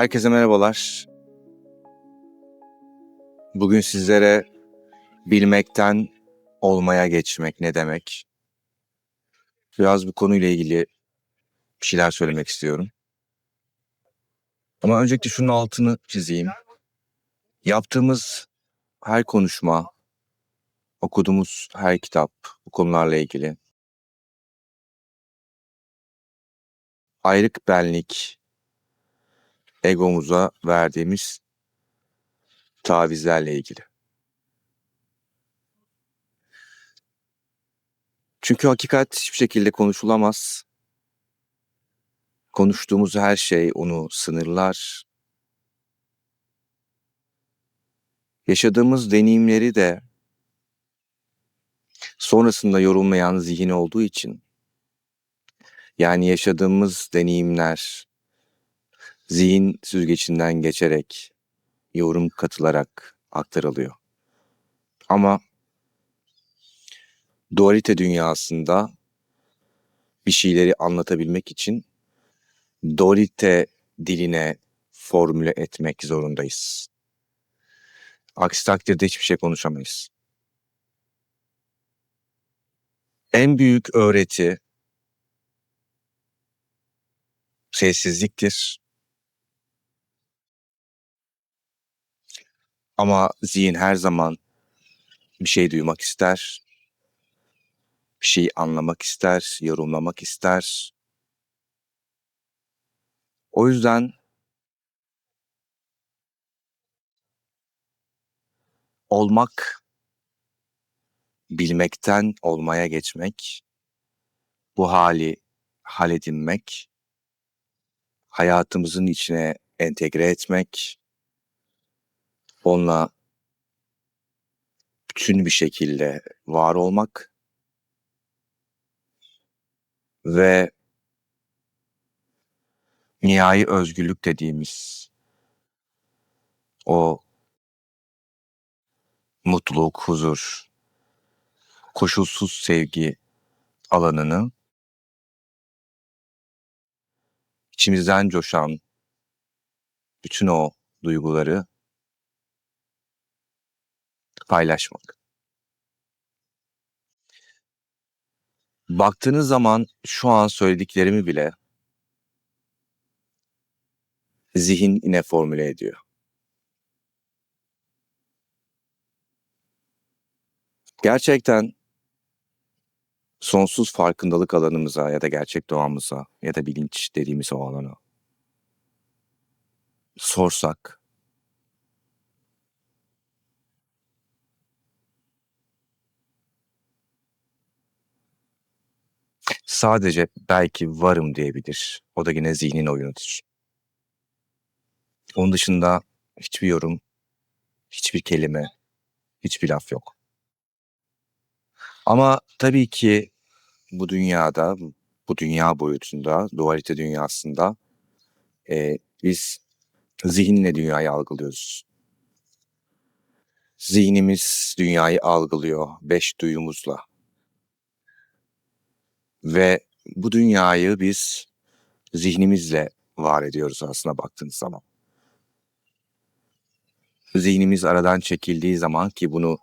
Herkese merhabalar. Bugün sizlere bilmekten olmaya geçmek ne demek? Biraz bu konuyla ilgili bir şeyler söylemek istiyorum. Ama öncelikle şunun altını çizeyim. Yaptığımız her konuşma, okuduğumuz her kitap bu konularla ilgili ayrık benlik, egomuza verdiğimiz tavizlerle ilgili. Çünkü hakikat hiçbir şekilde konuşulamaz. Konuştuğumuz her şey onu sınırlar. Yaşadığımız deneyimleri de sonrasında yorulmayan zihin olduğu için yani yaşadığımız deneyimler zihin süzgecinden geçerek yorum katılarak aktarılıyor. Ama dualite dünyasında bir şeyleri anlatabilmek için dualite diline formüle etmek zorundayız. Aksi takdirde hiçbir şey konuşamayız. En büyük öğreti sessizliktir. Ama zihin her zaman bir şey duymak ister. Bir şeyi anlamak ister, yorumlamak ister. O yüzden olmak, bilmekten olmaya geçmek, bu hali hal edinmek, hayatımızın içine entegre etmek, onunla bütün bir şekilde var olmak ve nihai özgürlük dediğimiz o mutluluk, huzur, koşulsuz sevgi alanını içimizden coşan bütün o duyguları paylaşmak. Baktığınız zaman şu an söylediklerimi bile zihin yine formüle ediyor. Gerçekten sonsuz farkındalık alanımıza ya da gerçek doğamıza ya da bilinç dediğimiz o alana sorsak sadece belki varım diyebilir. O da yine zihnin oyunudur. Onun dışında hiçbir yorum, hiçbir kelime, hiçbir laf yok. Ama tabii ki bu dünyada, bu dünya boyutunda, dualite dünyasında e, biz zihinle dünyayı algılıyoruz. Zihnimiz dünyayı algılıyor beş duyumuzla. Ve bu dünyayı biz zihnimizle var ediyoruz aslında baktığınız zaman. Zihnimiz aradan çekildiği zaman ki bunu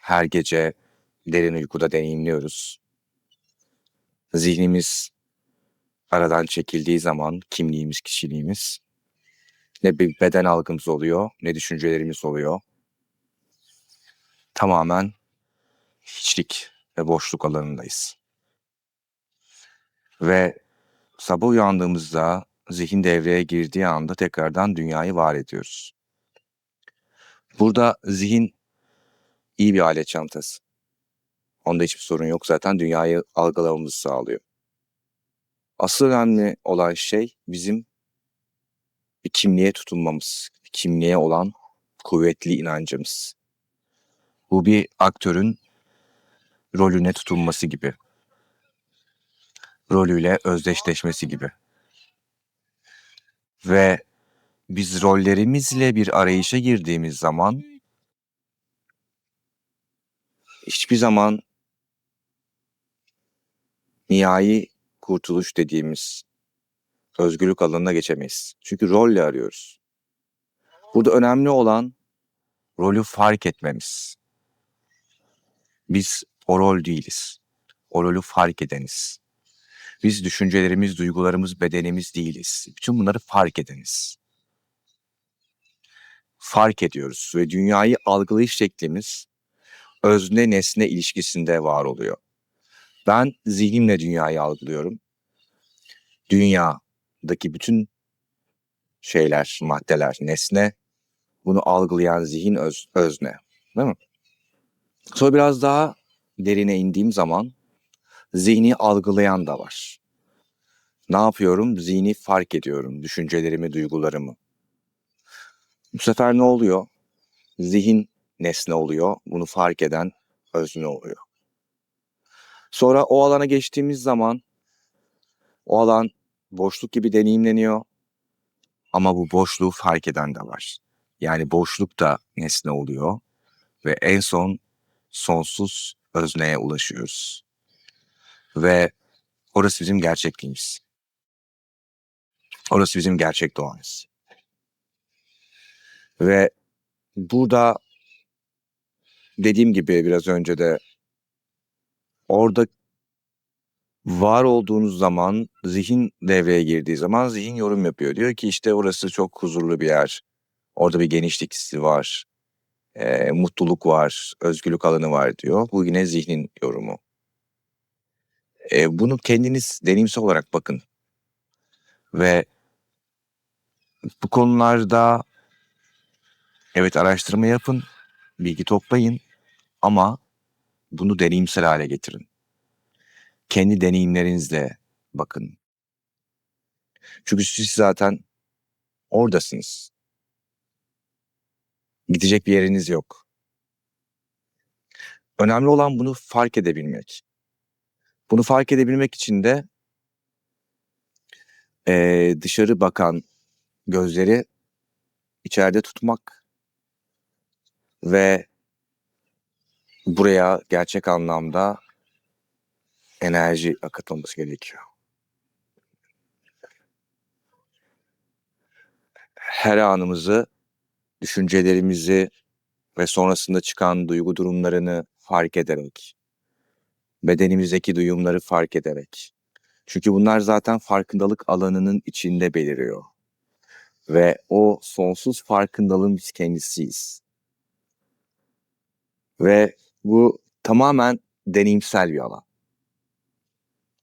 her gece derin uykuda deneyimliyoruz. Zihnimiz aradan çekildiği zaman kimliğimiz, kişiliğimiz ne bir beden algımız oluyor, ne düşüncelerimiz oluyor. Tamamen hiçlik ve boşluk alanındayız. Ve sabah uyandığımızda zihin devreye girdiği anda tekrardan dünyayı var ediyoruz. Burada zihin iyi bir alet çantası. Onda hiçbir sorun yok zaten dünyayı algılamamızı sağlıyor. Asıl önemli olan şey bizim bir kimliğe tutunmamız, kimliğe olan kuvvetli inancımız. Bu bir aktörün rolüne tutunması gibi. Rolüyle özdeşleşmesi gibi. Ve biz rollerimizle bir arayışa girdiğimiz zaman hiçbir zaman nihai kurtuluş dediğimiz özgürlük alanına geçemeyiz. Çünkü rolle arıyoruz. Burada önemli olan rolü fark etmemiz. Biz o rol değiliz. O rolü fark edeniz. Biz düşüncelerimiz, duygularımız, bedenimiz değiliz. Bütün bunları fark edeniz. Fark ediyoruz ve dünyayı algılayış şeklimiz özne nesne ilişkisinde var oluyor. Ben zihnimle dünyayı algılıyorum. Dünyadaki bütün şeyler, maddeler, nesne bunu algılayan zihin öz, özne. Değil mi? Sonra biraz daha derine indiğim zaman zihni algılayan da var. Ne yapıyorum? Zihni fark ediyorum. Düşüncelerimi, duygularımı. Bu sefer ne oluyor? Zihin nesne oluyor. Bunu fark eden özne oluyor. Sonra o alana geçtiğimiz zaman o alan boşluk gibi deneyimleniyor. Ama bu boşluğu fark eden de var. Yani boşluk da nesne oluyor ve en son sonsuz özneye ulaşıyoruz. Ve orası bizim gerçekliğimiz. Orası bizim gerçek doğamız. Ve burada dediğim gibi biraz önce de orada var olduğunuz zaman zihin devreye girdiği zaman zihin yorum yapıyor. Diyor ki işte orası çok huzurlu bir yer. Orada bir genişlik hissi var. E, mutluluk var. Özgürlük alanı var diyor. Bu yine zihnin yorumu. E, bunu kendiniz deneyimsel olarak bakın. Ve bu konularda evet araştırma yapın. Bilgi toplayın. Ama bunu deneyimsel hale getirin. Kendi deneyimlerinizle bakın. Çünkü siz zaten oradasınız. Gidecek bir yeriniz yok. Önemli olan bunu fark edebilmek. Bunu fark edebilmek için de eee, dışarı bakan gözleri içeride tutmak ve buraya gerçek anlamda enerji akıtılması gerekiyor. Her anımızı, düşüncelerimizi ve sonrasında çıkan duygu durumlarını fark ederek, bedenimizdeki duyumları fark ederek. Çünkü bunlar zaten farkındalık alanının içinde beliriyor. Ve o sonsuz farkındalığın biz kendisiyiz. Ve bu tamamen deneyimsel bir alan.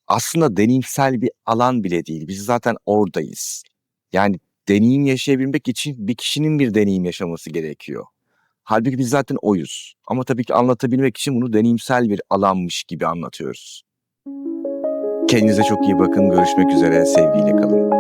Aslında deneyimsel bir alan bile değil. Biz zaten oradayız. Yani deneyim yaşayabilmek için bir kişinin bir deneyim yaşaması gerekiyor. Halbuki biz zaten oyuz. Ama tabii ki anlatabilmek için bunu deneyimsel bir alanmış gibi anlatıyoruz. Kendinize çok iyi bakın. Görüşmek üzere. Sevgiyle kalın.